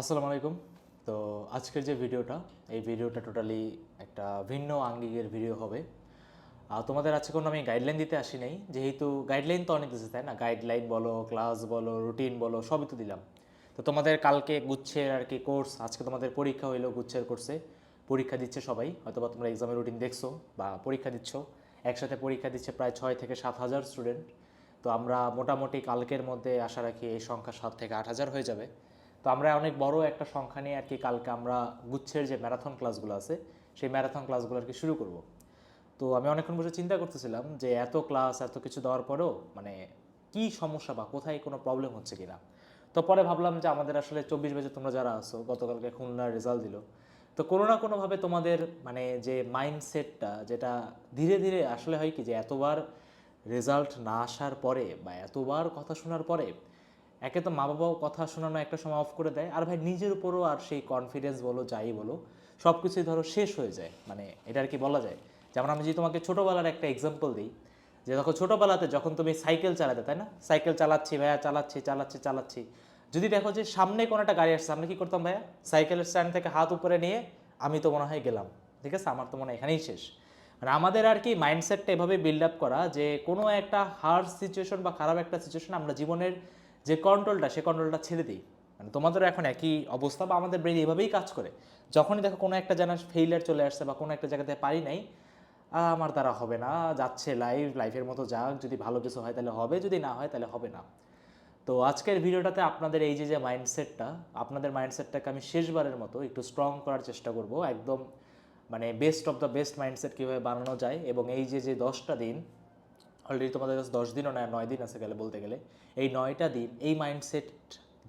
আসসালামু আলাইকুম। তো আজকের যে ভিডিওটা, এই ভিডিওটা টোটালি একটা ভিন্ন আঙ্গিকের ভিডিও হবে। আর তোমাদের আজকে কোনো আমি গাইডলাইন দিতে আসি নাই, যেহেতু গাইডলাইন তো অনেক দিচ্ছে তাই না? গাইডলাইন বলো ক্লাস বলো রুটিন বলো, সবই তো দিলাম। তো তোমাদের কালকে গুচ্ছের আর কি কোর্স আজকে তোমাদের পরীক্ষা হইল গুচ্ছের কোর্সে পরীক্ষা দিচ্ছে সবাই, হয়তোবা তোমরা এক্সামের রুটিন দেখছ বা পরীক্ষা দিচ্ছ। একসাথে পরীক্ষা দিচ্ছে প্রায় ছয় থেকে সাত হাজার স্টুডেন্ট তো আমরা মোটামুটি কালকের মধ্যে আশা রাখি এই সংখ্যা সাত থেকে আট হাজার হয়ে যাবে। তো আমরা অনেক বড় একটা সংখ্যা নিয়ে আর কি কালকে আমরা গুচ্ছের যে ম্যারাথন ক্লাসগুলো আছে, সেই ম্যারাথন ক্লাসগুলো আর কি শুরু করব। তো আমি অনেকক্ষণ বসে চিন্তা করতেছিলাম যে এত ক্লাস এত কিছু দেওয়ার পরেও মানে কি সমস্যা বা কোথায় কোনো প্রবলেম হচ্ছে কিনা। তো পরে ভাবলাম যে আমাদের আসলে চব্বিশ বাজে তোমরা যারা আসো গতকালকে খুলনার রেজাল্ট দিল, তো কোনো না কোনোভাবে তোমাদের মানে যে মাইন্ডসেটটা যেটা ধীরে ধীরে আসলে হয় কি যে এতবার রেজাল্ট না আসার পরে বা এতবার কথা শোনার পরে একে তো মা বাবাও কথা শোনানো একটা সময় অফ করে দেয়। আর ভাই, নিজের উপরও আর সেই কনফিডেন্স বলো, যাই বলো সব কিছুই ধরো শেষ হয়ে যায়। মানে এটা আর কি বলা যায়? যেমন আমি যদি তোমাকে ছোটোবেলার একটা এক্সাম্পল দিই, যে দেখো ছোটোবেলাতে যখন তুমি সাইকেল চালাতে, তাই না? সাইকেল চালাচ্ছি ভাইয়া, চালাচ্ছি চালাচ্ছি চালাচ্ছি। যদি দেখো যে সামনে কোনো একটা গাড়ি আসছে, আমরা কি করতাম ভাইয়া? সাইকেলের স্ট্যান্ড থেকে হাত উপরে নিয়ে আমি তো মনে হয় গেলাম। ঠিক আছে? আমার তো মনে হয় এখানেই শেষ। মানে আমাদের আর কি মাইন্ডসেটটা এভাবে বিল্ড আপ করা যে কোনো একটা হার্ড সিচুয়েশন বা খারাপ একটা সিচুয়েশন আমরা জীবনের যে কন্ট্রোলটা সে কন্ট্রোলটা ছেড়ে দিই। মানে তোমাদেরও এখন একই অবস্থা বা আমাদের ব্রেন এভাবেই কাজ করে। যখনই দেখো কোনো একটা জানা ফেইলার চলে আসছে বা কোনো একটা জায়গাতে পারি নাই আমার দ্বারা হবে না, যাচ্ছে লাইফ লাইফের মতো যাক, যদি ভালো কিছু হয় তাহলে হবে, যদি না হয় তাহলে হবে না। তো আজকের ভিডিওটাতে আপনাদের এই যে যে মাইন্ডসেটটা আপনাদের মাইন্ডসেটটাকে আমি শেষবারের মতো একটু স্ট্রং করার চেষ্টা করব। একদম মানে best of the best mindset কীভাবে বানানো যায় এবং এই যে যে দশটা দিন অলরেডি তোমাদের কাছে দশ দিনও না নয় দিন আছে গেলে বলতে গেলে। এই নয়টা দিন, এই মাইন্ডসেট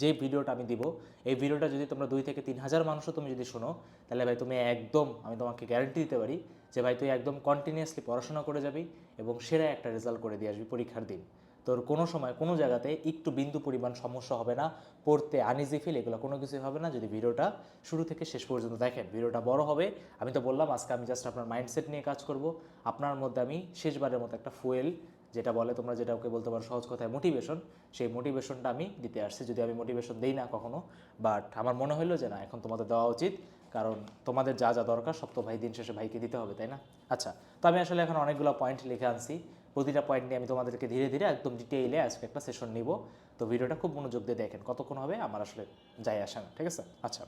যে ভিডিওটা আমি দিব, এই ভিডিওটা যদি তোমরা দুই থেকে তিন হাজার মানুষও তুমি যদি শোনো, তাহলে ভাই তুমি একদম, আমি তোমাকে গ্যারান্টি দিতে পারি যে ভাই তুই একদম কন্টিনিউয়াসলি পড়াশোনা করে যাবি এবং সেরা একটা রেজাল্ট করে দিয়ে আসবি পরীক্ষার দিন। তোর কোনো সময়, কোনো জায়গাতে একটু বিন্দু পরিমাণ সমস্যা হবে না, পড়তে আনইজি ফিল এগুলো কোনো কিছুই হবে না। যদি ভিডিওটা শুরু থেকে শেষ পর্যন্ত দেখেন, ভিডিওটা বড় হবে, আমি তো বললাম আজকে আমি জাস্ট আপনার মাইন্ডসেট নিয়ে কাজ করব। আপনার মধ্যে আমি শেষবারের মতো একটা ফুয়েল যেটা বলে তোমরা যেটা ওকে বলতে পারো সহজ কথায় মোটিভেশন সেই মোটিভেশনটা আমি দিতে আসছি। যদি আমি মোটিভেশন দেই না কখনো বাট আমার মনে হলো যে না, এখন তোমাদের দেওয়া উচিত, কারণ তোমাদের যা যা দরকার সব তো ভাই দিন শেষে ভাইকে দিতে হবে, তাই না? আচ্ছা তো আমি আসলে এখন অনেকগুলো পয়েন্ট লিখে আনছি। প্রতিটা পয়েন্ট নিয়ে আমি তোমাদেরকে ধীরে ধীরে একদম ডিটেইলে আজকে একটা সেশন নিব। তো ভিডিওটা খুব মনোযোগ দিয়ে দেখেন কতক্ষণ হবে, আমার আসলে যাই আসে না, ঠিক আছে? আচ্ছা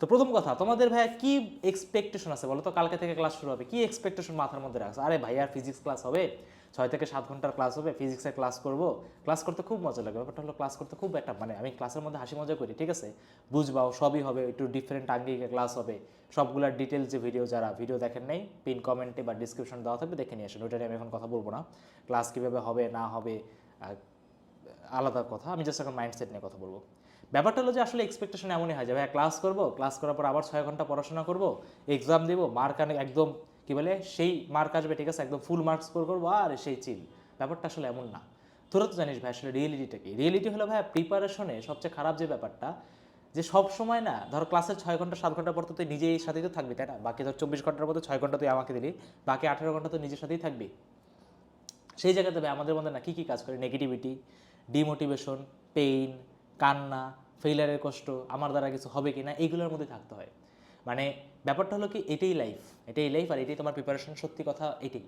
তো প্রথম কথা, তোমাদের ভাইয়া কি এক্সপেকটেশন আছে বলো তো? কালকে থেকে ক্লাস শুরু হবে, কি এক্সপেকটেশন মাথার মধ্যে রাখছে? আরে ভাইয়া ফিজিক্স ক্লাস হবে? ছয় থেকে সাত ঘণ্টার ক্লাস হবে ফিজিক্সের ক্লাস করব। ক্লাস করতে খুব মজা লাগে ব্যাপারটা হলো ক্লাস করতে খুব একটা মানে আমি ক্লাসের মধ্যে হাসি মজা করি, ঠিক আছে? বুঝবাও, সবই হবে, একটু ডিফারেন্ট আঙ্গিকে ক্লাস হবে। সবগুলোর ডিটেলস যে ভিডিও যারা ভিডিও দেখেন নাই পিন কমেন্টে বা ডিসক্রিপশন দেওয়া থাকবে, দেখে নিয়ে আসেন। ওইটা আমি এখন কথা বলব না। ক্লাস কীভাবে হবে, না হবে আলাদা কথা। আমি জাস্ট এখন মাইন্ডসেট নিয়ে কথা বলব। ব্যাপারটা হলো যে আসলে এক্সপেকটেশন এমনই হয় যে ভাই ক্লাস করব ক্লাস করার পর আবার ছয় ঘণ্টা পড়াশোনা করব এক্সাম দেবো মার্ক একদম কি বলে? সেই মার্ক আসবে, ঠিক আছে? একদম ফুল মার্কস স্কোর করব, আর সেই চিল ব্যাপারটা আসলে এমন না। তোরা তো জানিস ভাই, আসলে রিয়েলিটিটা কি? রিয়েলিটি হলো ভাই প্রিপারেশনে সবচেয়ে খারাপ যে ব্যাপারটা, যে সব সময় না, ধর ক্লাসের ছয় ঘণ্টা, সাত ঘণ্টা পর তো তুই নিজেই সাথেই তো থাকবি, তাই না? বাকি ধর চব্বিশ ঘণ্টার মধ্যে ছয় ঘণ্টা তুই আমাকে দিলি, বাকি আঠেরো ঘণ্টা তো নিজের সাথেই থাকবি। সেই জায়গাতে ভাই, আমাদের মধ্যে না কী কী কাজ করে? নেগেটিভিটি ডিমোটিভেশন পেইন কান্না ফেইলারের কষ্ট, আমার দ্বারা কিছু হবে কি না এইগুলোর মধ্যে থাকতে হয়। মানে ব্যাপারটা হলো কি, এটাই লাইফ এটাই লাইফ আর এটাই তোমার প্রিপারেশন সত্যি কথা এটাই।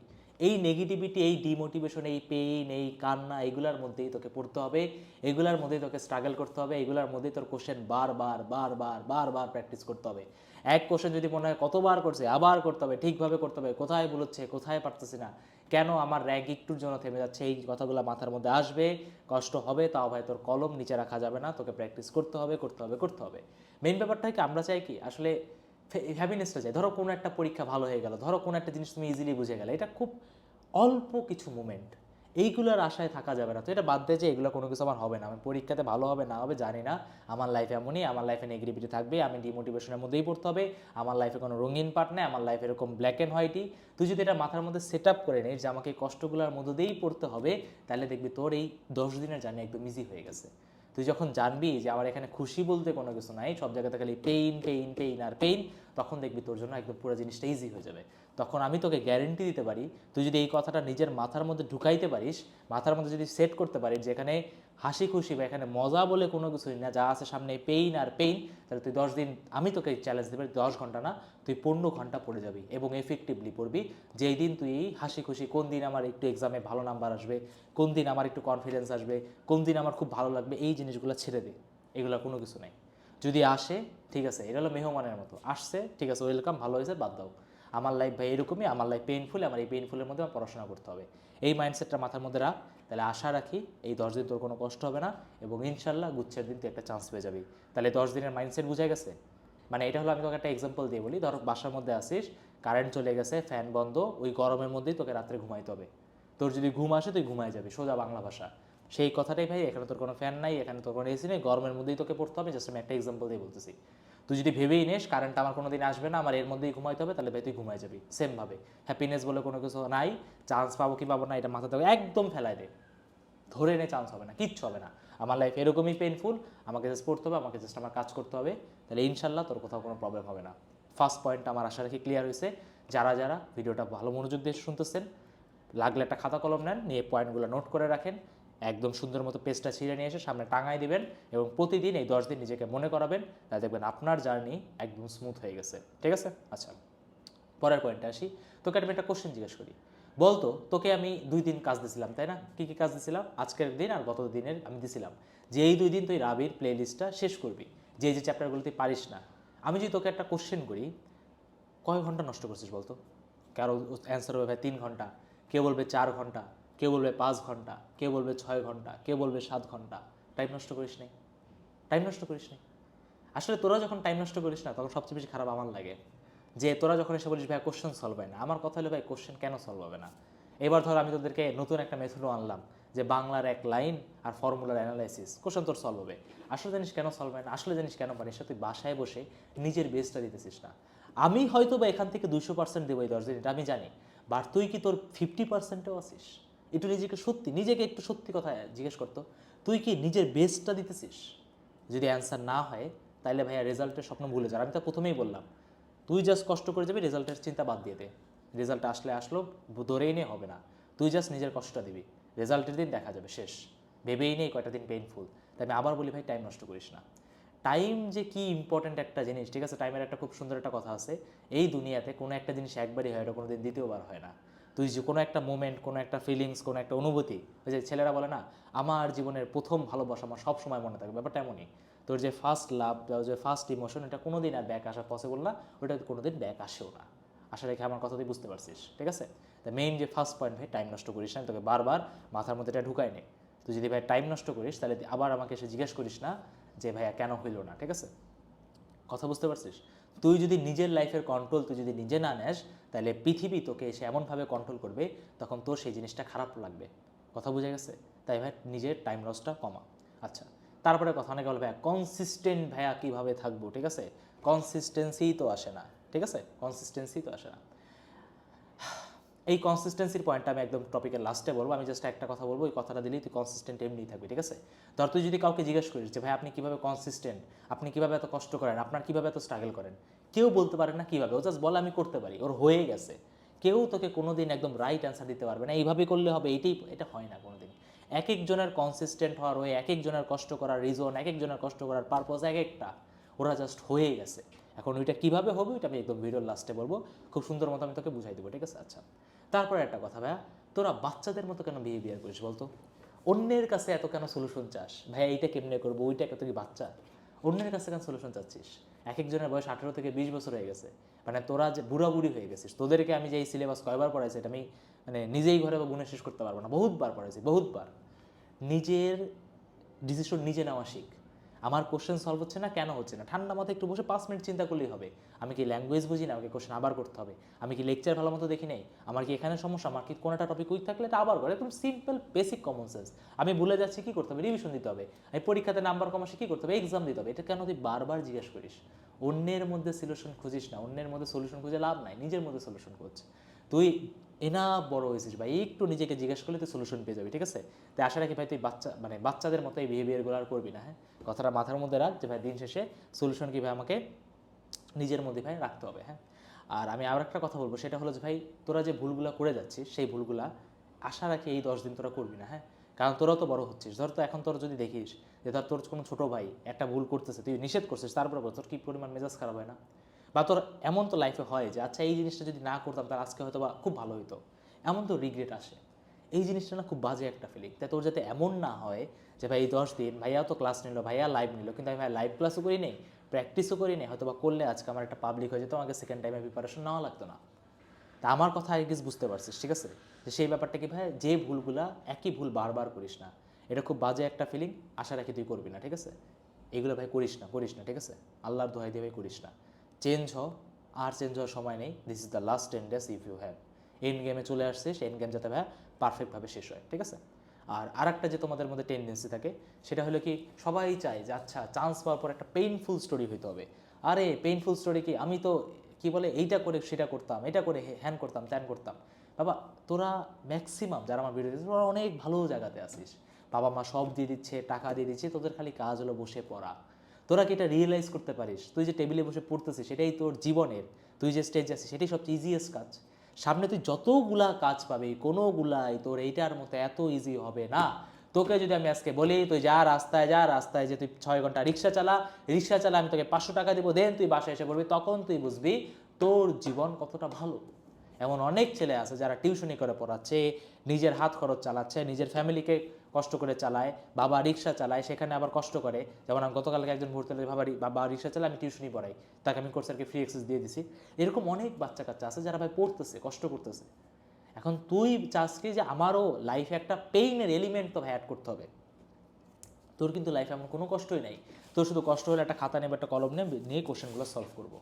এই নেগেটিভিটি এই ডিমোটিভেশন এই পেইন এই কান্না, এগুলার মধ্যেই তোকে পড়তে হবে। এগুলার মধ্যেই তোকে স্ট্রাগল করতে হবে। এগুলার মধ্যেই তোর কোশ্চেন বারবার বারবার বারবার প্র্যাকটিস করতে হবে। এক কোশ্চেন যদি মনে হয় কতবার করছে, আবার করতে হবে, ঠিকভাবে করতে হবে, কোথায় বলছে, কোথায় পারতেছি না, কেন আমার র্যাঙ্ক একটুর জন্য থেমে যাচ্ছে, এই কথাগুলো মাথার মধ্যে আসবে, কষ্ট হবে, তাও ভাই তোর কলম নিচে রাখা যাবে না, তোকে প্র্যাকটিস করতে হবে করতে হবে করতে হবে। মেইন ব্যাপারটা কি, আমরা চাই কি, আসলে হ্যাপিনেসটা যায় ধরো কোনো একটা পরীক্ষা ভালো হয়ে গেল, ধরো কোনো একটা জিনিস তুমি ইজিলি বুঝে গেলে, এটা খুব অল্প কিছু মুমেন্ট এইগুলোর আশায় থাকা যাবে না। তো এটা বাদ দিয়ে যে এগুলো কোনো কিছু আমার হবে না। আমি পরীক্ষাতে ভালো হবে, না হবে, জানি না। আমার লাইফ এমনই, আমার লাইফে নেগেটিভিটি থাকবে, আমি ডিমোটিভেশনের মধ্যেই পড়তে হবে। আমার লাইফে কোনো রঙিন পার্ট নেই, আমার লাইফ এরকম ব্ল্যাক অ্যান্ড হোয়াইটই তুই যদি এটা মাথার মধ্যে সেট আপ করে নিস যে আমাকে কষ্টগুলোর মধ্য দিয়েই পড়তে হবে, তাহলে দেখবি তোর এই দশ দিনের জার্নি একদম ইজি হয়ে গেছে। তুই যখন জানবি যে আমার এখানে খুশি বলতে কোনো কিছু নাই, সব জায়গাতে খালি পেইন পেইন পেইন আর পেইন তখন দেখবি তোর জন্য একদম পুরো জিনিসটা ইজি হয়ে যাবে। তখন আমি তোকে গ্যারেন্টি দিতে পারি, তুই যদি এই কথাটা নিজের মাথার মধ্যে ঢুকাইতে পারিস, মাথার মধ্যে যদি সেট করতে পারিস যেখানে হাসি খুশি বা এখানে মজা বলে কোনো কিছুই না, যা আছে সামনে পেইন আর পেইন তাহলে তুই দশ দিন, আমি তোকে চ্যালেঞ্জ দেবে দশ ঘণ্টা না, তুই পনেরো ঘণ্টা পড়ে যাবি এবং এফেক্টিভলি পড়বি। যেই দিন তুই হাসি খুশি, কোন দিন আমার একটু এক্সামে ভালো নাম্বার আসবে, কোন দিন আমার একটু কনফিডেন্স আসবে, কোন দিন আমার খুব ভালো লাগবে, এই জিনিসগুলো ছেড়ে দে, এগুলো কোনো কিছু নেই। যদি আসে, ঠিক আছে, এটা হলো মেহমানের মতো, আসছে, ঠিক আছে ওয়েলকাম ভালো হয়েছে, বাদ দাও। আমার লাইফ ভাই এরকমই, আমার লাইফ পেইনফুল আমার এই পেইনফুলের মধ্যে আমার পড়াশোনা করতে হবে। এই মাইন্ডসেটটা মাথার মধ্যে রাখ, তাহলে আশা রাখি এই দশ দিন তোর কোনো কষ্ট হবে না এবং ইনশাল্লাহ গুচ্ছের দিন তুই একটা চান্স পেয়ে যাবি। তাহলে দশ দিনের মাইন্ডসেট বুঝে গেছে? মানে এটা হলো আমি তোকে একটা এক্সাম্পল দিয়ে বলি। ধর বাসার মধ্যে আসিস কারেন্ট চলে গেছে ফ্যান বন্ধ, ওই গরমের মধ্যেই তোকে রাত্রে ঘুমাইতে হবে। তোর যদি ঘুম আসে তুই ঘুমায় যাবি, সোজা বাংলা ভাষা। সেই কথাটাই ভাই, এখানে তোর কোনো ফ্যান নাই, এখানে তোর কোনো এসি নেই, গরমের মধ্যেই তোকে পড়তে হবে। জাস্ট আমি একটা এক্সাম্পল দিয়ে বলতেছি। তুই যদি ভেবেই নিস কারেন্ট আমার কোনো দিন আসবে না, আমার এর মধ্যেই ঘুমাইতে হবে, তাহলে তুই ঘুমাই যাবি। সেমভাবে হ্যাপিনেস বলে কোনো কিছু নাই চান্স পাবো কি পাবো না, এটা মাথাতে হবে। একদম ফেলাই দে। ধরে নে চান্স হবে না, কিচ্ছু হবে না। আমার লাইফ এরকমই পেনফুল আমাকে জাস্ট পড়তে হবে, আমাকে জাস্ট আমার কাজ করতে হবে। তাহলে ইনশাল্লাহ তোর কোথাও কোনো প্রবলেম হবে না। ফার্স্ট পয়েন্ট আমার আশা রাখি ক্লিয়ার হয়েছে। যারা যারা, ভিডিওটা ভালো মনোযোগ দিয়ে শুনতেছেন, লাগলে একটা খাতা কলম নেন, নিয়ে পয়েন্টগুলো নোট করে রাখেন। একদম সুন্দর মতো পেস্টটা ছিঁড়ে নিয়ে এসে সামনে টাঙায় দিবেন এবং প্রতিদিন এই দশ দিন নিজেকে মনে করাবেন, তাহলে দেখবেন আপনার জার্নি একদম স্মুথ হয়ে গেছে। ঠিক আছে? আচ্ছা পরের পয়েন্টে আসি। তোকে আমি একটা কোশ্চেন জিজ্ঞেস করি। বলতো, তোকে আমি দুই দিন কাজ দিছিলাম, তাই না? কী কী কাজ দিছিলাম? আজকের দিন আর গত দিনের আমি দিছিলাম। যে এই দুই দিন তুই রাবির প্লে লিস্টটা শেষ করবি। যে যে চ্যাপ্টারগুলো তুই পারিস না। আমি যদি তোকে একটা কোশ্চেন করি, কয় ঘণ্টা নষ্ট করছিস বলতো? কারও অ্যান্সার হবে ভাই তিন ঘণ্টা। কেউ বলবে চার ঘণ্টা। কেউ বলবে পাঁচ ঘণ্টা কেউ বলবে ছয় ঘণ্টা কেউ বলবে সাত ঘণ্টা? টাইম নষ্ট করিস নি টাইম নষ্ট করিস নি আসলে তোরা যখন টাইম নষ্ট করিস না, তখন সবচেয়ে বেশি খারাপ আমার লাগে। যে তোরা যখন এসে বলিস, ভাই কোশ্চেন সলভ হয় না। আমার কথা হলো, ভাই কোশ্চেন কেন সলভ হবে না? এবার ধর আমি তোদেরকে নতুন একটা মেথডও আনলাম, যে বাংলার এক লাইন আর ফর্মুলার অ্যানালাইসিস কোশ্চেন তোর সলভ হবে। আসলে জানিস কেন সলভ হয় না? আসলে জানিস কেন পারিস তুই বাসায় বসে নিজের বেসটা দিতেছিস না। আমি হয়তো বা এখান থেকে দুশো পার্সেন্ট দেবো এই দশ দিন, এটা আমি জানি। বাট তুই কি তোর ফিফটি পার্সেন্টেও আসিস একটু নিজেকে সত্যি, নিজেকে একটু সত্যি কথা জিজ্ঞেস করতো, তুই কি নিজের বেস্টটা দিতেছিস? যদি অ্যান্সার না হয় তাহলে ভাইয়া রেজাল্টের স্বপ্ন ভুলে যা আমি তো প্রথমেই বললাম, তুই জাস্ট কষ্ট করে যাবি, রেজাল্টের চিন্তা বাদ দিয়ে দে। রেজাল্ট আসলে আসলো, ধরেই নিয়ে হবে না। তুই জাস্ট নিজের কষ্টটা দিবি। রেজাল্টের দিন দেখা যাবে, শেষ। ভেবেই নেই কয়টা দিন পেইনফুল তাই আমি আবার বলি, ভাই টাইম নষ্ট করিস না। টাইম যে কি ইম্পর্ট্যান্ট একটা জিনিস, ঠিক আছে? টাইমের একটা খুব সুন্দর একটা কথা আছে, এই দুনিয়াতে কোনো একটা জিনিস একবারই হয় এটা কোনো দিন দ্বিতীয়বার হয় না। তুই যে কোনো একটা মোমেন্ট কোনো একটা ফিলিংস কোনো একটা অনুভূতি, ওই যে ছেলেরা বলে না, আমার জীবনের প্রথম ভালোবাসা আমার সব সময় মনে থাকবে। ব্যাপারটা এমনই। তোর যে ফার্স্ট লাভ যে ফার্স্ট ইমোশন এটা কোনো দিন আর ব্যাক আসা পসিবল না ওটা কোনো দিন ব্যাক আসেও না। আশা রেখে আমার কথা তুই বুঝতে পারছিস, ঠিক আছে? তা মেইন যে ফার্স্ট পয়েন্ট ভাই টাইম নষ্ট করিস না তোকে বারবার মাথার মধ্যে এটা ঢুকাই নে। তুই যদি ভাই টাইম নষ্ট করিস, তাহলে আবার আমাকে এসে জিজ্ঞেস করিস না যে, ভাইয়া, কেন হইল না? ঠিক আছে? কথা বুঝতে পারছিস? তুই যদি নিজের লাইফের কন্ট্রোল তুই যদি নিজে না নেস, তাহলে পৃথিবী তোকে এসে এমনভাবে কন্ট্রোল করবে, তখন তোর সেই জিনিসটা খারাপ লাগবে। কথা বুঝে গেছে? তাই ভাই, নিজের টাইম লসটা কমা। আচ্ছা তারপরে কথা অনেকে বলবে ভাইয়া কনসিস্টেন্ট ভাইয়া কীভাবে থাকব, ঠিক আছে? কনসিস্টেন্সি তো আসে না, ঠিক আছে? কনসিস্টেন্সি তো আসে না। এই কনসিস্টেন্সির পয়েন্টটা আমি একদম টপিকের লাস্টে বলব। আমি জাস্ট একটা কথা বলব ওই কথাটা দিলেই তুই কনসিস্টেন্ট এমনিই থাকবি, ঠিক আছে? ধর তুই যদি কাউকে জিজ্ঞেস করিস যে, ভাই, আপনি কীভাবে কনসিস্টেন্ট আপনি কীভাবে এত কষ্ট করেন? আপনার কীভাবে এত স্ট্রাগল করেন? কেউ বলতে পারে না কীভাবে। ও জাস্ট বলে, আমি করতে পারি। ওর হয়ে গেছে। কেউ তোকে কোনোদিন একদম রাইট অ্যান্সার দিতে পারবে না। এইভাবে করলে হবে, এইটাই, এটা হয় না কোনোদিন। এক একজনের কনসিস্টেন্ট হওয়ার ওয়ে এক একজনের কষ্ট করার রিজন এক একজনের কষ্ট করার পারপোজ এক একটা, ওরা জাস্ট হয়ে গেছে। এখন ওইটা কীভাবে হবে, ওইটা আমি একদম ভিডিওর লাস্টে বলব। খুব সুন্দর মতো আমি তোকে বুঝাই দেবো, ঠিক আছে? আচ্ছা। তারপরে একটা কথা, ভাইয়া, তোরা বাচ্চাদের মতো কেন বিহেভিয়ার করিস বলতো? অন্যের কাছে এত কেন সলিউশন চাস? ভাইয়া, এইটা কেমনে করব? ওইটা কত কি বাচ্চা। অন্যের কাছে কেন সলিউশন চাচ্ছিস? এক একজনের বয়স আঠেরো থেকে বিশ বছর হয়ে গেছে। মানে তোরা যে বুড়া বুড়ি হয়ে গেছিস, তোদেরকে আমি যে এই সিলেবাস কয়বার পড়াইছি এটা আমি মানে নিজেই ঘরে বা গুণে শেষ করতে পারব না। বহুতবার পড়াইছি, বহুতবার। নিজের ডিসিশন নিজে নেওয়া শিখ। আমার কোশ্চেন সলভ হচ্ছে না, কেন হচ্ছে না? ঠান্ডা মাথায় একটু বসে পাঁচ মিনিট চিন্তা করলেই হবে। আমি কি ল্যাঙ্গুয়েজ বুঝি না? আমাকে কোশ্চেন আবার করতে হবে। আমি কি লেকচার ভালো মতো দেখি নেই? আমার কি এখানে সমস্যা? আমার কি কোনো একটা টপিক উইক থাকলে এটা আবার করে? একদম সিম্পল বেসিক কমন সেন্স আমি ভুলে যাচ্ছি কি করতে হবে? রিভিশন দিতে হবে। আমি পরীক্ষাতে নাম্বার কম আসে কী করতে হবে? এক্সাম দিতে হবে। এটা কেন তুই বারবার জিজ্ঞেস করিস? অন্যের মধ্যে সলিউশন খুঁজিস না। অন্যের মধ্যে সলিউশন খুঁজে লাভ নাই। নিজের মধ্যে সলিউশন খুঁজ। তুই এনা বড় হয়েছিস ভাই, একটু নিজেকে জিজ্ঞেস করলে তুই সলিউশন পেয়ে যাবি, ঠিক আছে? তাই আশা রাখি ভাই তুই বাচ্চা মানে বাচ্চাদের মতো এই বিহেভিয়ারগুলো আর করবি না হ্যাঁ? কথাটা মাথার মধ্যে রাখ যে ভাই দিন শেষে সলিউশন কি ভাই আমাকে নিজের মধ্যে ভাই রাখতে হবে হ্যাঁ? আর আমি আর একটা কথা বলব, সেটা হলো যে ভাই তোরা যে ভুলগুলো করে যাচ্ছিস, সেই ভুলগুলা আশা রাখি এই দশ দিন তোরা করবি না হ্যাঁ? কারণ তোরাও তো বড় হচ্ছিস। ধর তো এখন তোর যদি দেখিস যে ধর তোর কোনো ছোটো ভাই একটা ভুল করতেছে, তুই নিষেধ করছিস, তারপরে তোর কি পরিমাণ মেজাজ খারাপ হয় না? বা তোর এমন তো লাইফে হয় যে আচ্ছা এই জিনিসটা যদি না করতাম, তাহলে আজকে হয়তো বা খুব ভালো হতো এমন তো রিগ্রেট আসে। এই জিনিসটা না খুব বাজে একটা ফিলিং তাই তোর যাতে এমন না হয় যে, ভাই, এই দশ দিন ভাইয়া তো ক্লাস নিল, ভাইয়া লাইভ নিল, কিন্তু আমি ভাই লাইভ ক্লাসও করি নেই প্র্যাকটিসও করি নেই হয়তো বা করলে আজকে আমার একটা পাবলিক হয়ে যেত, আমাকে সেকেন্ড টাইমে প্রিপারেশন নেওয়া লাগতো না। তা আমার কথা আই গেস বুঝতে পারছিস, ঠিক আছে? যে, সেই ব্যাপারটা কি ভাই, যে ভুলগুলা একই ভুল বারবার করিস না। এটা খুব বাজে একটা ফিলিং আশা রাখি তুই করবি না, ঠিক আছে? এগুলো ভাই করিস না করিস না, ঠিক আছে? আল্লাহর দোহাই দিয়ে ভাই করিস না। চেঞ্জ হও, আর চেঞ্জ হওয়ার সময় নেই। This is the last ten days if you have an গেমে চলে আসছে, সেই এন্ড গেম যাতে ভাই পারফেক্টভাবে শেষ হয়, ঠিক আছে? আর আরেকটা যে তোমাদের মধ্যে টেন্ডেন্সি থাকে, সেটা হলো কি, সবাই চায় যে আচ্ছা চান্স পাওয়ার পর একটা পেইনফুল স্টোরি হইতে হবে। আরে পেইনফুল স্টোরি কি? আমি তো, কি বলে, এইটা করে, সেটা করতাম, এটা করে হ্যান করতাম, ত্যান করতাম। বাবা, তোরা ম্যাক্সিমাম যারা আমার ভিডিও তোরা অনেক ভালো জায়গাতে আসিস বাবা মা সব দিয়ে দিচ্ছে, টাকা দিয়ে দিচ্ছে, তোদের খালি কাজ হলো বসে পড়া। তোরা কি এটা রিয়েলাইজ করতে পারিস? তুই যে টেবিলে বসে পড়তেছিস, সেটাই তোর জীবনের। তুই যে স্টেজ আছিস, সেটাই সবচেয়ে ইজিয়েস্ট কাজ। সামনে তুই যতগুলা কাজ পাবি, কোনোগুলাই তোর এইটার মতো এত ইজি হবে না। তোকে যদি আমি আজকে বলি, তুই যা রাস্তায় যা রাস্তায় যে তুই ছয় ঘণ্টা রিক্সা চালা রিক্সা চালা আমি তোকে পাঁচশো টাকা দিব দেন তুই বাসায় এসে পড়বি, তখন তুই বুঝবি তোর জীবন কতটা ভালো। এমন অনেক ছেলে আছে যারা টিউশনি করে পড়াচ্ছে, নিজের হাত খরচ চালাচ্ছে, নিজের ফ্যামিলিকে কষ্ট করে চালায়, বাবা রিক্সা চালায়, সেখানে আবার কষ্ট করে। যেমন আমি গতকালকে একজন ভর্তি হলে বাবা বাবা রিক্সা চালায়, আমি টিউশনি পড়াই। তাকে আমি কোর্সেরকে ফ্রি অ্যাক্সেস দিয়ে দিছি। এরকম অনেক বাচ্চা কাচ্চা আছে যারা ভাই পড়তেছে, কষ্ট করতেছে। এখন তুই চাস কি যে আমারও লাইফে একটা পেইনের এলিমেন্ট তো ভাই অ্যাড করতে হবে? তোর কিন্তু লাইফে এমন কোনো কষ্টই নাই। তোর শুধু কষ্ট হলে একটা খাতা নেবে, একটা কলম নেবে, নিয়ে কোশ্চেনগুলো সলভ করব।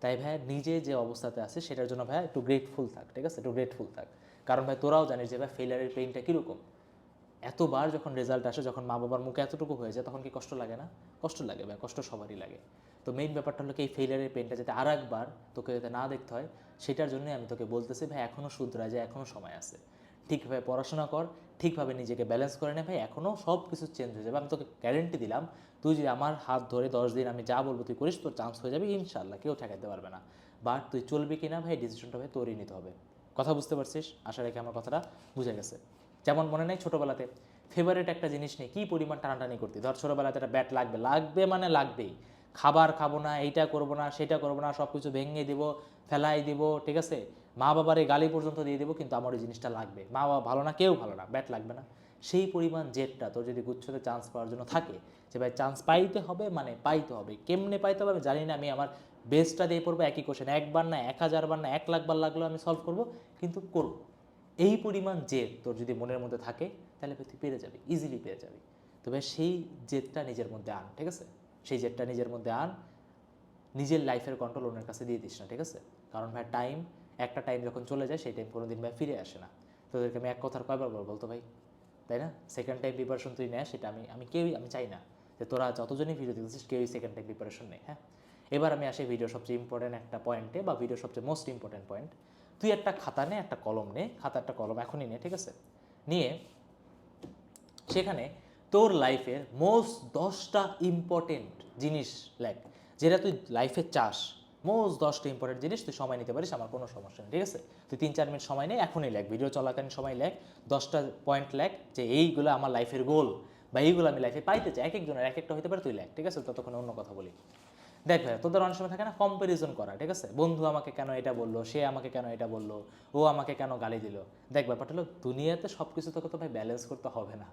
তাই ভাই নিজে যে অবস্থাতে আছে সেটার জন্য ভাই একটু গ্রেটফুল থাক, ঠিক আছে? একটু গ্রেটফুল থাক। কারণ ভাই তোরাও জানিস যে ভাই ফেলারের পেইনটা কীরকম? এতবার যখন রেজাল্ট আসে, যখন মা বাবার মুখে এতটুকু হয়ে যায়, তখন কি কষ্ট লাগে না? কষ্ট লাগে ভাই, কষ্ট সবারই লাগে। তো মেইন ব্যাপারটা হলো কি, এই ফেইলারের পেনটা যাতে আর একবার তোকে যাতে না দেখতে হয়, সেটার জন্যই আমি তোকে বলতেছি ভাই এখনও শুধরা যায় এখনও সময় আছে। ঠিকভাবে পড়াশোনা কর, ঠিকভাবে নিজেকে ব্যালেন্স করে নে ভাই এখনও সব কিছু চেঞ্জ হয়ে যাবে। আমি তোকে গ্যারেন্টি দিলাম, তুই যদি আমার হাত ধরে দশ দিন আমি যা বলব তুই করিস, তোর চান্স হয়ে যাবে ইনশাল্লাহ কেউ ঠেকাতে পারবে না। বাট তুই চলবি কিনা ভাই ডিসিশনটা ভাই তোরই নিতে হবে। কথা বুঝতে পারছিস? আশা রেখে আমার কথাটা বুঝে গেছে। যেমন মনে নেই ছোটোবেলাতে ফেভারিট একটা জিনিস নেই কী পরিমাণ টানাটানি করতে? ধর ছোটোবেলাতে একটা ব্যাট লাগবে। লাগবে মানে লাগবেই। খাবার খাব না, এইটা করব না, সেটা করব না সব কিছু ভেঙে দিব, ফেলাই দিব, ঠিক আছে? মা বাবার এই গালি পর্যন্ত দিয়ে দেবো, কিন্তু আমার ওই জিনিসটা লাগবে। মা বাবা ভালো না, কেউ ভালো না ব্যাট লাগবে না। সেই পরিমাণ জেটটা তোর যদি গুচ্ছতে চান্স পাওয়ার জন্য থাকে, যে ভাই চান্স পাইতে হবে মানে পাইতে হবে। কেমনে পাইতে হবে আমি জানি না, আমি আমার বেস্টটা দিয়ে পড়ব একই কোশ্চেন একবার না, এক হাজার বার না, এক লাখ বার লাগলেও আমি সলভ করব, কিন্তু করব। এই পরিমাণ জেদ তোর যদি মনের মধ্যে থাকে, তাহলে তুই পেরে যাবি ইজিলি পেরে যাবি। তবে সেই জেদটা নিজের মধ্যে আন, ঠিক আছে? সেই জেদটা নিজের মধ্যে আন, নিজের লাইফের কন্ট্রোল অন্যের কাছে দিয়ে দিস না, ঠিক আছে? কারণ ভাই টাইম একটা টাইম যখন চলে যায়, সেই টাইম কোনো দিন ভাই ফিরে আসে না। তোদেরকে আমি এক কথার কয়বার বলব, বলতো ভাই? তাই না? সেকেন্ড টাইম প্রিপারেশন তুই নেয় সেটা আমি আমি কেউই, আমি চাই না যে তোরা যতজনই ভিডিও দেখছিস কেউই সেকেন্ড টাইম প্রিপারেশন নেই হ্যাঁ? এবার আমি আসি ভিডিও সবচেয়ে ইম্পর্টেন্ট একটা পয়েন্টে বা ভিডিও সবচেয়ে মোস্ট ইম্পর্টেন্ট পয়েন্ট তুই একটা খাতা নে, একটা কলম নে, খাতা একটা কলম এখনই নে, ঠিক আছে? নিয়ে সেখানে তোর লাইফের মোস্ট দশটা ইম্পর্টেন্ট জিনিস লেখ, যেটা তুই লাইফে চাস। মোস্ট দশটা ইম্পর্টেন্ট জিনিস তুই সময় নিতে পারিস, আমার কোনো সমস্যা নেই, ঠিক আছে? তুই তিন চার মিনিট সময় নেই এখনই লেখ ভিডিও চলাকালীন সময় লেখ, দশটা পয়েন্ট লেখ যে এইগুলো আমার লাইফের গোল বা এইগুলো আমি লাইফে পাইতে চাই, এক একজনের, এক একটা হতে পারে তুই লেখ, ঠিক আছে? ততক্ষণ অন্য কথা বলি। দেখ ভাই, তোদের অনেক সময় থাকে না কম্পারিজন করা, ঠিক আছে? বন্ধু আমাকে কেন এটা বলল, সে আমাকে কেন এটা বলল, ও আমাকে কেন গালি দিল? দেখ ব্যাপারটা হলো, দুনিয়াতে সব কিছু তোকে তো ভাই ব্যালেন্স করতে হবে না।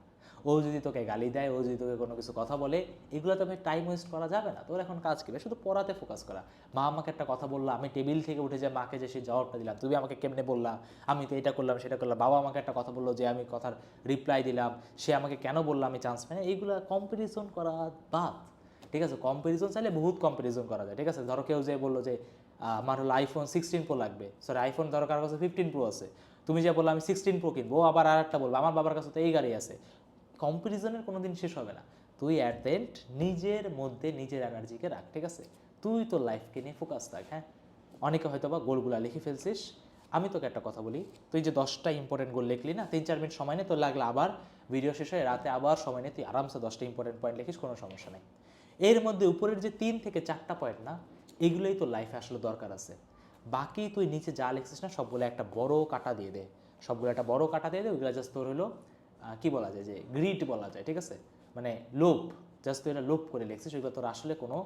ও যদি তোকে গালি দেয়, ও যদি তোকে কোনো কিছু কথা বলে, এগুলো তো ভাই টাইম ওয়েস্ট করা যাবে না। তোর এখন কাজ কি শুধু পড়াতে ফোকাস করা। মা আমাকে একটা কথা বলল, আমি টেবিল থেকে উঠে যে মাকে যে সেই জবাবটা দিলাম, তুমি আমাকে কেমনে বললা? আমি তো এটা করলাম, সেটা করলাম। বাবা আমাকে একটা কথা বলল যে আমি কথার রিপ্লাই দিলাম, সে আমাকে কেন বলল আমি চান্স পাই না এইগুলো কম্পিটিশন করা বাদ। ঠিক আছে? কম্পারিজন চাইলে বহুত কম্পারিজন করা যায়, ঠিক আছে? ধরো কেউ যে বলল যে আমার হলো আইফোন সিক্সটিন প্রো লাগবে। সরি আইফোন ধরো কারোর কাছে ফিফটিন প্রো আছে। তুমি যে বলল আমি সিক্সটিন প্রো কিনবো, ও আবার আর একটা বলব, আমার বাবার কাছে তো এই গাড়ি আছে। কম্পারিজনের কোনো দিন শেষ হবে না। তুই অ্যাট দ্য এন্ড নিজের মধ্যে নিজের এনার্জিকে রাখ, ঠিক আছে? তুই তোর লাইফকে নিয়ে ফোকাস থাক হ্যাঁ? অনেকে হয়তো বা গোলগুলা লিখে ফেলছিস। আমি তোকে একটা কথা বলি, তুই যে দশটা ইম্পর্টেন্ট গোল লিখলি না, তিন চার মিনিট সময় নেই তোর লাগলে আবার ভিডিও শেষ হয়ে রাতে আবার সময় নেই তুই আরামসে দশটা ইম্পর্টেন্ট পয়েন্ট লিখিস, কোনো সমস্যা নেই। এর মধ্যে উপরের যে তিন থেকে চারটা পয়েন্ট না, এগুলোই তোর লাইফে আসলে দরকার আছে। বাকি তুই নিচে যা লিখছিস না, সবগুলো একটা বড় কাটা দিয়ে দে। সবগুলো একটা বড় কাটা দিয়ে দে, ওইগুলো জাস্ট তোর হলো কি বলা যায় যে গ্রিড বলা যায়, ঠিক আছে? মানে লোভ জাস্ট তুই এটা লোভ করে লিখছিস, ওইগুলো তোর আসলে কোনো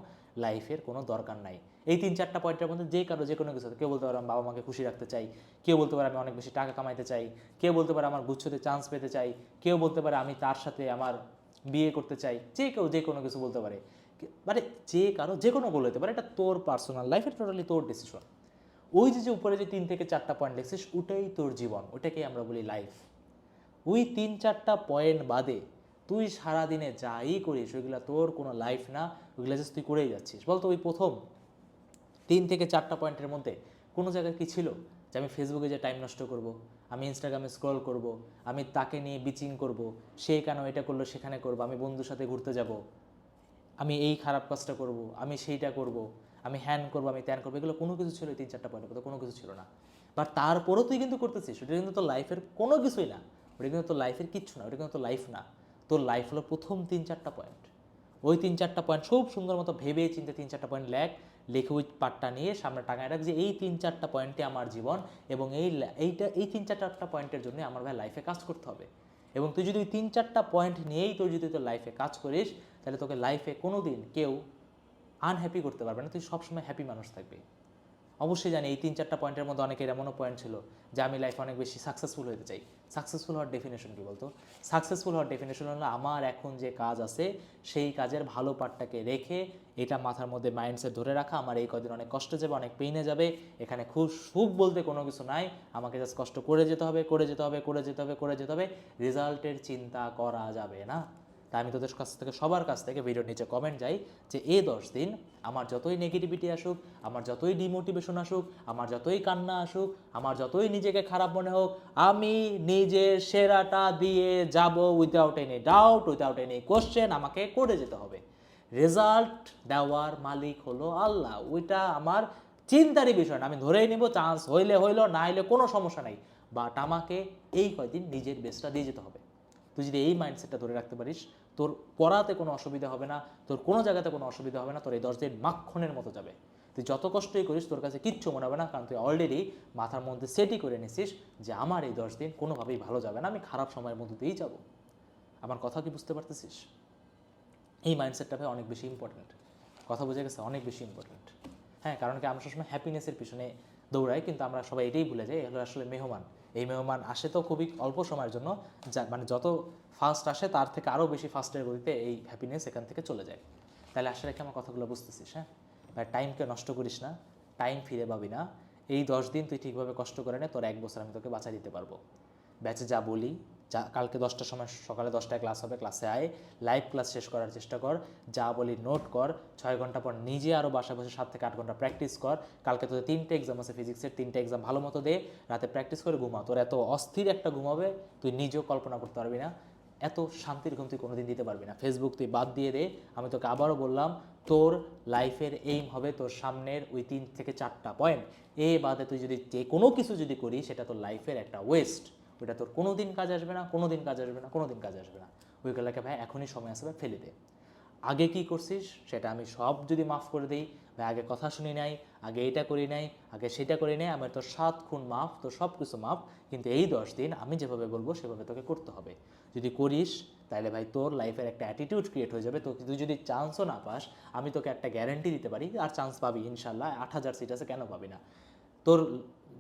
লাইফের কোনো দরকার নাই। এই তিন চারটা পয়েন্টের মধ্যে যে কারও যে কোনো কিছু, কেউ বলতে পারে বাবা মাকে খুশি রাখতে চাই, কেউ বলতে পারে আমি অনেক বেশি টাকা কামাইতে চাই, কেউ বলতে পারে আমার গুচ্ছতে চান্স পেতে চাই, কেউ বলতে পারে আমি তার সাথে আমার বিয়ে করতে চাই, যে কেউ যে কোনো কিছু বলতে পারে। মানে যে কারও যে কোনো গোল হতে পারে, এটা তোর পার্সোনাল লাইফের টোটালি তোর ডিসিশন ওই যে যে উপরে যে তিন থেকে চারটা পয়েন্ট লিখছিস, ওটাই তোর জীবন, ওটাকেই আমরা বলি লাইফ ওই তিন চারটা পয়েন্ট বাদে তুই সারাদিনে যাই করিস, ওইগুলো তোর কোনো লাইফ না, ওইগুলো জাস্ট তুই করেই যাচ্ছিস। বলতো ওই প্রথম তিন থেকে চারটা পয়েন্টের মধ্যে কোনো জায়গায় কি ছিল? যে আমি ফেসবুকে যে টাইম নষ্ট করব আমি ইনস্টাগ্রামে স্ক্রল করব, আমি তাকে নিয়ে বিচিং করব, সে কেন এটা করল, সেখানে করব, আমি বন্ধুর সাথে ঘুরতে যাব, আমি এই খারাপ কাজটা করব, আমি সেইটা করব, আমি হ্যান করব, আমি ত্যান করব, এগুলো কোনো কিছু ছিল তিন চারটা পয়েন্টের মধ্যে, কোনো কিছু ছিল না। বাট তারপরও তুই কিন্তু করতেছিস, ওটা কিন্তু তোর লাইফের কোনো কিছুই না, ওটা কিন্তু তোর লাইফের কিচ্ছু না, ওটা কিন্তু তোর লাইফ না, তোর লাইফ হলো প্রথম তিন চারটা পয়েন্ট ওই তিন চারটা পয়েন্ট খুব সুন্দর মতো ভেবে চিন্তে তিন চারটা পয়েন্ট লেখ লিখে ওই পাটটা নিয়ে সামনে টাঙায় রাখ যে এই তিন চারটা পয়েন্টে আমার জীবন এবং এই এইটা, এই তিন চারটা পয়েন্টের জন্য আমার ভাই লাইফে কাজ করতে হবে। এবং তুই যদি ওই তিন চারটা পয়েন্ট নিয়েই তোর যদি তোর লাইফে কাজ করিস, তাহলে তোকে লাইফে কোনো দিন কেউ আনহ্যাপি করতে পারবে না। তুই সবসময় হ্যাপি মানুষ থাকবি। অবশ্যই জানি এই তিন চারটা পয়েন্টের মধ্যে অনেকের এমনও পয়েন্ট ছিল, যে আমি লাইফে অনেক বেশি সাকসেসফুল হতে চাই। সাকসেসফুল হওয়ার ডেফিনেশন কি বলতো? সাকসেসফুল হওয়ার ডেফিনেশন হলো আমার এখন যে কাজ আছে, সেই কাজের ভালো পার্টটাকে রেখে এটা মাথার মধ্যে মাইন্ডসেট ধরে রাখা, আমার এই কদিন অনেক কষ্ট যাবে, অনেক পেইনে যাবে, এখানে খুব সুখ বলতে কোনো কিছু নাই, আমাকে জাস্ট কষ্ট করে যেতে হবে, করে যেতে হবে, করে যেতে হবে, করে যেতে হবে রেজাল্টের চিন্তা করা যাবে না। তাই আমি তোদের কাছ থেকে, সবার কাছ থেকে ভিডিওর নিচে কমেন্ট যাই যে এই দশ দিন আমার যতই নেগেটিভিটি আসুক, আমার যতই ডিমোটিভেশন আসুক, আমার যতই কান্না আসুক, আমার যতই নিজেকে খারাপ মনে হোক, আমি নিজের সেরাটা দিয়ে যাব without any doubt without any question আমাকে করে যেতে হবে। রেজাল্ট দেওয়ার মালিক হলো আল্লাহ। ওইটা আমার চিন্তারই বিষয় না। আমি ধরেই নিব চান্স হইলে হইল, না হইলে কোনো সমস্যা নাই। বাট আমাকে এই কয়দিন নিজের বেস্টটা দিয়ে যেতে হবে। তুই যদি এই মাইন্ডসেটটা ধরে রাখতে পারিস তোর পড়াতে কোনো অসুবিধা হবে না, তোর কোনো জায়গাতে কোনো অসুবিধা হবে না, তোর এই দশ দিন মাখনের মতো যাবে। তুই যত কষ্টই করিস, তোর কাছে কিচ্ছু মনে হবে না, কারণ তুই অলরেডি মাথার মধ্যে সেটই করে নিছিস যে আমার এই দশ দিন কোনোভাবেই ভালো যাবে না, আমি খারাপ সময়ের মধ্যে দিয়েই যাব। আমার কথা কি বুঝতে পারতেছিস? এই মাইন্ডসেটটা ভাই অনেক বেশি ইম্পর্ট্যান্ট কথা বোঝা গেছে, অনেক বেশি ইম্পর্ট্যান্ট হ্যাঁ কারণ কি আমরা সবসময় হ্যাপিনেসের পিছনে দৌড়াই, কিন্তু আমরা সবাই এটাই ভুলে যাই এগুলো আসলে মেহমান। এই মেহমান আসে তো খুবই অল্প সময়ের জন্য, যা মানে যত ফাস্ট আসে তার থেকে আরও বেশি ফাস্টের গতিতে এই হ্যাপিনেস এখান থেকে চলে যায়। তাহলে আসলে কি আমার কথাগুলো বুঝতেছিস হ্যাঁ? ভাই টাইমকে নষ্ট করিস না টাইম ফিরে পাবি না। এই দশ দিন তুই ঠিকভাবে কষ্ট করে নে, তোর এক বছর আমি তোকে বাঁচা দিতে পারব। ব্যাচে যা বলি যা কালকে দশটার সময়, সকালে দশটায় ক্লাস হবে ক্লাসে আয়। লাইভ ক্লাস শেষ করার চেষ্টা কর। যা বলি নোট কর। ছয় ঘণ্টা পর নিজে আরও বাসায় বসে সাত থেকে আট ঘণ্টা প্র্যাকটিস কর। কালকে তোদের তিনটে এক্সাম আছে ফিজিক্সের তিনটে এক্সাম ভালো মতো দে। রাতে প্র্যাকটিস করে ঘুমা। তোর এত অস্থির একটা ঘুমাবে তুই নিজেও কল্পনা করতে পারবি না। এত শান্তির ঘুম তুই কোনোদিন দিতে পারবি না। ফেসবুক তুই বাদ দিয়ে দে। আমি তোকে আবারও বললাম, তোর লাইফের এইম হবে তোর সামনের ওই তিন থেকে চারটা পয়েন্ট এ বাদে তুই যদি যে কোনো কিছু যদি করিস, সেটা তোর লাইফের একটা ওয়েস্ট ওটা তোর কোনো দিন কাজ আসবে না কোনো দিন কাজ আসবে না কোনো দিন কাজ আসবে না। ওই ওইগুলোকে ভাই এখনই সময় আসবে ফেলে দে। আগে কি করছিস সেটা আমি সব যদি মাফ করে দিই, ভাই আগে কথা শুনি নাই, আগে এটা করি নাই, আগে সেটা করি নাই, আমার তোর সাত খুন মাফ, তোর সব কিছু মাফ, কিন্তু এই দশ দিন আমি যেভাবে বলব সেভাবে তোকে করতে হবে। যদি করিস তাহলে ভাই তোর লাইফের একটা অ্যাটিটিউড ক্রিয়েট হয়ে যাবে। তো তুই যদি চান্সও না পাস, আমি তোকে একটা গ্যারেন্টি দিতে পারি, আর চান্স পাবি ইনশাল্লাহ, আট হাজার সিট আছে, কেন পাবি না? তোর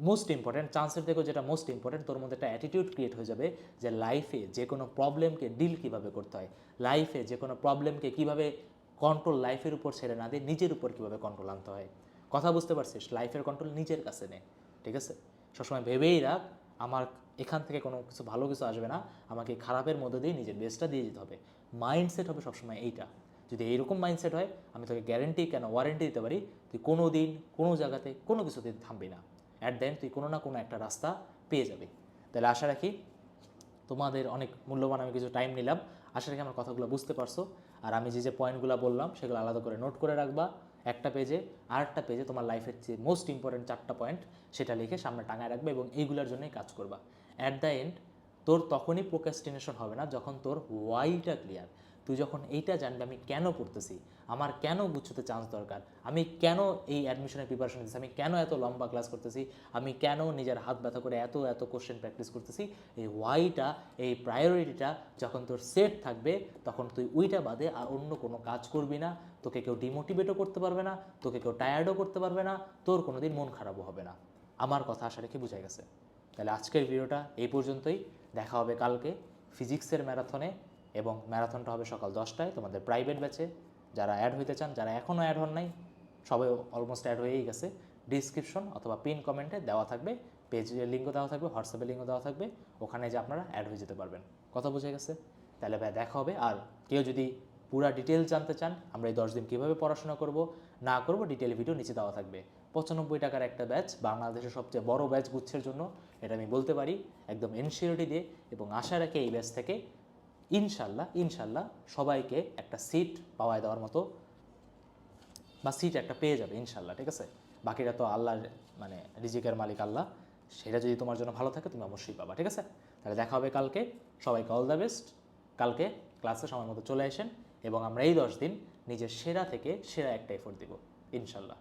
মোস্ট ইম্পর্ট্যান্ট চান্সের থেকেও যেটা মোস্ট ইম্পর্ট্যান্ট তোর মধ্যে একটা অ্যাটিটিউড ক্রিয়েট হয়ে যাবে যে লাইফে যে কোনো প্রবলেমকে ডিল কীভাবে করতে হয়। লাইফে যে কোনো প্রবলেমকে কীভাবে কন্ট্রোল লাইফের উপর ছেড়ে না দিয়ে নিজের উপর কীভাবে কন্ট্রোল আনতে হয়। কথা বুঝতে পারছিস? লাইফের কন্ট্রোল নিজের কাছে নে, ঠিক আছে? সবসময় ভেবেই রাখ, আমার এখান থেকে কোনো কিছু ভালো কিছু আসবে না, আমাকে খারাপের মধ্যে দিয়ে নিজের বেস্টটা দিয়ে যেতে হবে। মাইন্ডসেট হবে সবসময় এইটা। যদি এইরকম মাইন্ডসেট হয়, আমি তোকে গ্যারেন্টি কেন ওয়ারেন্টি দিতে পারি? তুই কোনো দিন কোনো জায়গাতে কোনো কিছুতে থামবি না। অ্যাট দেন তুই কোনো না কোনো একটা রাস্তা পেয়ে যাবে। তাহলে আশা রাখি তোমাদের অনেক মূল্যবান আমি কিছু টাইম নিলাম। আশা রাখি আমার কথাগুলো বুঝতে পারছ। আর আমি যে যে পয়েন্টগুলো বললাম, সেগুলো আলাদা করে নোট করে রাখবা। একটা পেজে আর একটা পেজে তোমার লাইফের যে মোস্ট ইম্পর্টেন্ট চারটা পয়েন্ট সেটা লিখে সামনে টাঙায় রাখবে এবং এইগুলোর জন্যই কাজ করবা। অ্যাট দ্য এন্ড তোর তখনই প্রোকাস্টিনেশন হবে না যখন তোর ওয়াইটা ক্লিয়ার তুই যখন এইটা জানবি আমি কেন পড়তেছি আমার কেন গুচ্ছতে চান্স দরকার? আমি কেন এই অ্যাডমিশনের প্রিপারেশন দিচ্ছি আমি কেন এত লম্বা ক্লাস করতেছি? আমি কেন নিজের হাত ব্যথা করে এত এত কোশ্চেন প্র্যাকটিস করতেছি? এই ওয়াইটা এই প্রায়োরিটিটা যখন তোর সেট থাকবে, তখন তুই উইটা বাদে আর অন্য কোনো কাজ করবি না। তোকে কেউ ডিমোটিভেটও করতে পারবে না, তোকে কেউ টায়ার্ডও করতে পারবে না, তোর কোনো দিন মন খারাপও হবে না। আমার কথা আশা রেখে বুঝে গেছে। তাহলে আজকের ভিডিওটা এই পর্যন্তই। দেখা হবে কালকে ফিজিক্সের ম্যারাথনে এবং ম্যারাথনটা হবে সকাল দশটায় তোমাদের প্রাইভেট ব্যাচে যারা অ্যাড হইতে চান, যারা এখনও অ্যাড হন নাই, সবাই অলমোস্ট অ্যাড হয়েই গেছে। ডিসক্রিপশন অথবা পিন কমেন্টে দেওয়া থাকবে পেজের লিঙ্কও দেওয়া থাকবে হোয়াটসঅ্যাপের লিঙ্কও দেওয়া থাকবে, ওখানে যে আপনারা অ্যাড হয়ে যেতে পারবেন। কথা বুঝে গেছে? তাহলে ভাই দেখা হবে। আর কেউ যদি পুরা ডিটেলস জানতে চান, আমরা এই দশ দিন কীভাবে পড়াশোনা করব, না করব ডিটেল ভিডিও নিচে দেওয়া থাকবে। পঁচানব্বই টাকার একটা ব্যাচ বাংলাদেশের সবচেয়ে বড় ব্যাচ গুচ্ছের জন্য, এটা আমি বলতে পারি, একদম এনসিওরিটি দিয়ে। এবং আশা রাখি এই ব্যাচ থেকে ইনশাল্লাহ ইনশাল্লাহ সবাইকে একটা সিট পাওয়ায় দেওয়ার মতো বা সিট একটা পেয়ে যাবে ইনশাল্লাহ, ঠিক আছে? বাকিটা তো আল্লাহর মানে রিজিকের মালিক আল্লাহ। সেটা যদি তোমার জন্য ভালো থাকে, তুমি অবশ্যই পাবা, ঠিক আছে? তাহলে দেখা হবে কালকে। সবাইকে অল দ্য বেস্ট কালকে ক্লাসে সময় মতো চলে আসেন এবং আমরা এই দশ দিন নিজের সেরা থেকে সেরা একটা এফোর্ট দিব, ইনশাল্লাহ।